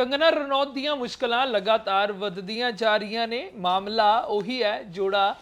ਕੰਗਨਾ ਰਣੌਤ ਦੀਆਂ ਮੁਸ਼ਕਲਾਂ ਲਗਾਤਾਰ ਵੱਧਦੀਆਂ ਜਾ ਰਹੀਆਂ ਨੇ। ਮਾਮਲਾ ਉਹੀ ਹੈ ਜੋੜਾ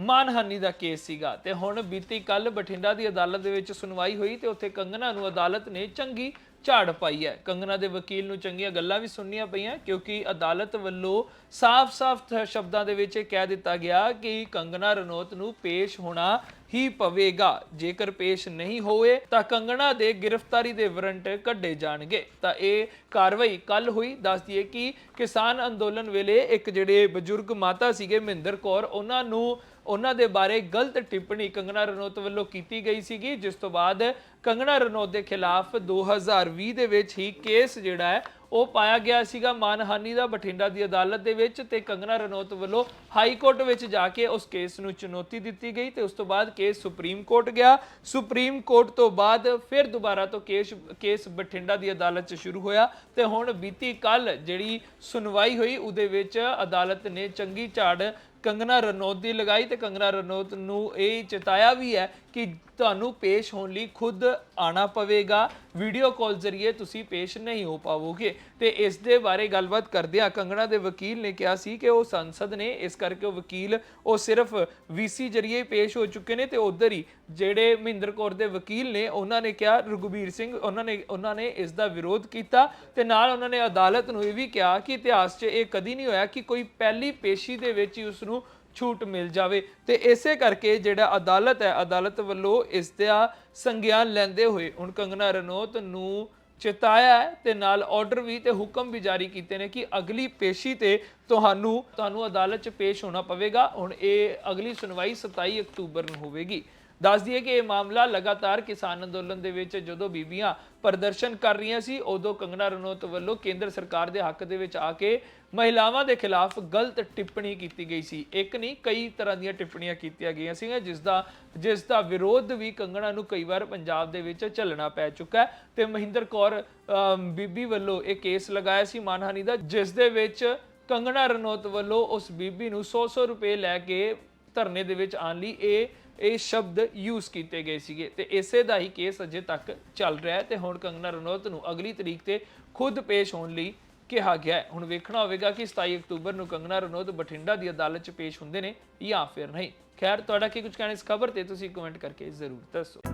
ਮਾਨਹਾਨੀ ਦਾ ਕੇਸ ਸੀਗਾ। ਤੇ ਹੁਣ ਬੀਤੀ ਕੱਲ ਬਠਿੰਡਾ ਦੀ ਅਦਾਲਤ ਦੇ ਵਿੱਚ ਸੁਣਵਾਈ ਹੋਈ ਤੇ ਉੱਥੇ ਕੰਗਨਾ ਨੂੰ ਅਦਾਲਤ ਨੇ ਚੰਗੀ ਝਾੜ ਪਾਈ ਹੈ। ਕੰਗਨਾ ਦੇ ਵਕੀਲ ਨੂੰ ਚੰਗੀਆਂ ਗੱਲਾਂ ਵੀ ਸੁਣਨੀਆਂ ਪਈਆਂ ਕਿਉਂਕਿ ਅਦਾਲਤ ਵੱਲੋਂ ਸਾਫ਼-ਸਾਫ਼ ਸ਼ਬਦਾਂ ਦੇ ਵਿੱਚ ਇਹ ਕਹਿ ਦਿੱਤਾ ਗਿਆ ਕਿ ਕੰਗਨਾ ਰਣੌਤ ਨੂੰ ਪੇਸ਼ ਹੋਣਾ ਹੀ ਪਵੇਗਾ। ਜੇਕਰ ਪੇਸ਼ ਨਹੀਂ ਹੋਏ ਤਾਂ ਕੰਗਣਾ ਦੇ ਗ੍ਰਿਫਤਾਰੀ ਦੇ ਵਾਰੰਟ ਕੱਢੇ ਜਾਣਗੇ। ਤਾਂ ਇਹ ਕਾਰਵਾਈ ਕੱਲ ਹੋਈ। ਦੱਸ ਦਈਏ ਕਿ ਕਿਸਾਨ ਅੰਦੋਲਨ ਵੇਲੇ ਇੱਕ ਜਿਹੜੇ ਬਜ਼ੁਰਗ ਮਾਤਾ ਸੀਗੇ ਮਹਿੰਦਰ ਕੌਰ, ਉਹਨਾਂ ਨੂੰ, ਉਹਨਾਂ ਦੇ ਬਾਰੇ ਗਲਤ ਟਿੱਪਣੀ ਕੰਗਣਾ ਰਣੌਤ ਵੱਲੋਂ ਕੀਤੀ ਗਈ ਸੀਗੀ। ਜਿਸ ਤੋਂ ਬਾਅਦ ਕੰਗਣਾ ਰਣੌਤ ਦੇ ਖਿਲਾਫ 2020 ਦੇ ਵਿੱਚ ਹੀ ਕੇਸ ਜਿਹੜਾ ਹੈ ਉਹ ਪਾਇਆ ਗਿਆ ਸੀਗਾ ਮਾਨਹਾਨੀ ਦਾ ਬਠਿੰਡਾ ਦੀ ਅਦਾਲਤ ਦੇ ਵਿੱਚ ਤੇ ਕੰਗਨਾ ਰਣੌਤ ਵੱਲੋਂ ਹਾਈ ਕੋਰਟ ਵਿੱਚ ਜਾ ਕੇ ਉਸ ਕੇਸ ਨੂੰ ਚੁਣੌਤੀ ਦਿੱਤੀ ਗਈ ਤੇ ਉਸ ਤੋਂ ਬਾਅਦ ਕੇਸ ਸੁਪਰੀਮ ਕੋਰਟ ਗਿਆ। ਸੁਪਰੀਮ ਕੋਰਟ ਤੋਂ ਬਾਅਦ ਫਿਰ ਦੁਬਾਰਾ ਤੋਂ ਕੇਸ ਕੇਸ ਬਠਿੰਡਾ ਦੀ ਅਦਾਲਤ 'ਚ ਸ਼ੁਰੂ ਹੋਇਆ ਤੇ ਹੁਣ ਬੀਤੀ ਕੱਲ ਜਿਹੜੀ ਸੁਣਵਾਈ ਹੋਈ ਉਹਦੇ ਵਿੱਚ ਅਦਾਲਤ ਨੇ ਚੰਗੀ ਝਾੜ ਕੰਗਨਾ ਰਣੌਤ ਦੀ ਲਗਾਈ ਤੇ ਕੰਗਨਾ ਰਣੌਤ ਨੂੰ ਇਹ ਚੇਤਾਇਆ ਵੀ ਹੈ ਕਿ ਤੁਹਾਨੂੰ ਪੇਸ਼ ਹੋਣ ਲਈ ਖੁਦ ਆਣਾ ਪਵੇਗਾ। ਵੀਡੀਓ ਕਾਲ ਜ਼ਰੀਏ ਤੁਸੀਂ ਪੇਸ਼ ਨਹੀਂ ਹੋ ਪਾਵੋਗੇ। ਤੇ ਇਸ ਦੇ ਬਾਰੇ ਗੱਲਬਾਤ ਕਰਦਿਆਂ ਕੰਗਣਾ ਦੇ ਵਕੀਲ ਨੇ ਕਿਹਾ ਸੀ ਕਿ ਉਹ ਸੰਸਦ ਨੇ, ਇਸ ਕਰਕੇ ਉਹ ਵਕੀਲ, ਉਹ ਸਿਰਫ ਵੀਸੀ ਜ਼ਰੀਏ ਹੀ ਪੇਸ਼ ਹੋ ਚੁੱਕੇ ਨੇ ਤੇ ਉਧਰ ਹੀ ਜਿਹੜੇ ਮਹਿੰਦਰ ਕੌਰ ਦੇ ਵਕੀਲ ਨੇ, ਉਹਨਾਂ ਨੇ ਕਿਹਾ, ਰਘੁਬੀਰ ਸਿੰਘ, ਉਹਨਾਂ ਨੇ ਉਹਨਾਂ ਨੇ ਇਸ ਦਾ ਵਿਰੋਧ ਕੀਤਾ ਤੇ ਨਾਲ ਉਹਨਾਂ ਨੇ ਅਦਾਲਤ ਨੂੰ ਇਹ ਵੀ ਕਿਹਾ ਕਿ ਇਤਿਹਾਸ 'ਚ ਇਹ ਕਦੀ ਨਹੀਂ ਹੋਇਆ ਕਿ ਕੋਈ ਪਹਿਲੀ ਪੇਸ਼ੀ ਦੇ ਵਿੱਚ ਹੀ ਉਸ ਨੂੰ ਛੂਟ ਮਿਲ ਜਾਵੇ। ਤੇ ਇਸੇ ਕਰਕੇ ਜਿਹੜਾ ਅਦਾਲਤ ਹੈ, ਅਦਾਲਤ ਵੱਲੋਂ ਇਸ ਦਾ ਸੰਗਿਆਨ ਲੈਂਦੇ ਹੋਏ ਹੁਣ ਕੰਗਨਾ ਰਣੌਤ ਨੂੰ ਚੇਤਾਇਆ ਹੈ ਤੇ ਨਾਲ ਆਰਡਰ ਵੀ ਤੇ ਹੁਕਮ ਵੀ ਜਾਰੀ ਕੀਤੇ ਨੇ ਕਿ ਅਗਲੀ ਪੇਸ਼ੀ ਤੇ ਤੁਹਾਨੂੰ ਤੁਹਾਨੂੰ ਅਦਾਲਤ 'ਚ ਪੇਸ਼ ਹੋਣਾ ਪਵੇਗਾ। ਹੁਣ ਇਹ ਅਗਲੀ ਸੁਣਵਾਈ 27 ਅਕਤੂਬਰ ਨੂੰ ਹੋਵੇਗੀ। ਦੱਸ ਦਈਏ ਕਿ ਇਹ ਮਾਮਲਾ ਲਗਾਤਾਰ ਕਿਸਾਨ ਅੰਦੋਲਨ ਦੇ ਵਿੱਚ ਜਦੋਂ ਬੀਬੀਆਂ ਪ੍ਰਦਰਸ਼ਨ ਕਰ ਰਹੀਆਂ ਸੀ ਉਦੋਂ ਕੰਗਣਾ ਰਣੌਤ ਵੱਲੋਂ ਕੇਂਦਰ ਸਰਕਾਰ ਦੇ ਹੱਕ ਦੇ ਵਿੱਚ ਆ ਕੇ ਮਹਿਲਾਵਾਂ ਦੇ ਖਿਲਾਫ ਗਲਤ ਟਿੱਪਣੀ ਕੀਤੀ ਗਈ ਸੀ। ਇੱਕ ਨਹੀਂ ਕਈ ਤਰ੍ਹਾਂ ਦੀਆਂ ਟਿੱਪਣੀਆਂ ਕੀਤੀਆਂ ਗਈਆਂ ਸੀਗੀਆਂ ਜਿਸ ਦਾ ਜਿਸ ਦਾ ਵਿਰੋਧ ਵੀ ਕੰਗਣਾ ਨੂੰ ਕਈ ਵਾਰ ਪੰਜਾਬ ਦੇ ਵਿੱਚ ਝੱਲਣਾ ਪੈ ਚੁੱਕਾ ਹੈ। ਤੇ ਮਹਿੰਦਰ ਕੌਰ ਅਮ, ਬੀਬੀ ਵੱਲੋਂ ਇਹ ਕੇਸ ਲਗਾਇਆ ਸੀ ਮਾਨਹਾਨੀ ਦਾ ਜਿਸ ਦੇ ਵਿੱਚ ਕੰਗਣਾ ਰਣੌਤ ਵੱਲੋਂ ਉਸ ਬੀਬੀ ਨੂੰ 100-100 ਰੁਪਏ ਲੈ ਕੇ ਧਰਨੇ ਦੇ ਵਿੱਚ ਆਉਣ ਲਈ ਇਹ ਇਹ ਸ਼ਬਦ ਯੂਜ਼ ਕੀਤੇ ਗਏ ਸੀਗੇ ਤੇ ਇਸੇ ਦਾ ਹੀ ਕੇਸ ਅਜੇ ਤੱਕ ਚੱਲ ਰਿਹਾ ਹੈ ਤੇ ਹੁਣ ਕੰਗਨਾ ਰਣੌਤ ਨੂੰ ਅਗਲੀ ਤਰੀਕ ਤੇ ਖੁਦ ਪੇਸ਼ ਹੋਣ ਲਈ ਕਿਹਾ ਗਿਆ ਹੈ। ਹੁਣ ਵੇਖਣਾ ਹੋਵੇਗਾ ਕਿ 27 ਅਕਤੂਬਰ ਨੂੰ ਕੰਗਨਾ ਰਣੌਤ ਬਠਿੰਡਾ ਦੀ ਅਦਾਲਤ 'ਚ ਪੇਸ਼ ਹੁੰਦੇ ਨੇ ਜਾਂ ਫਿਰ ਨਹੀਂ। ਖੈਰ, ਤੁਹਾਡਾ ਕੀ ਕੁਝ ਕਹਿਣਾ ਇਸ ਖਬਰ ਤੇ ਤੁਸੀਂ ਕਮੈਂਟ ਕਰਕੇ ਜ਼ਰੂਰ ਦੱਸੋ।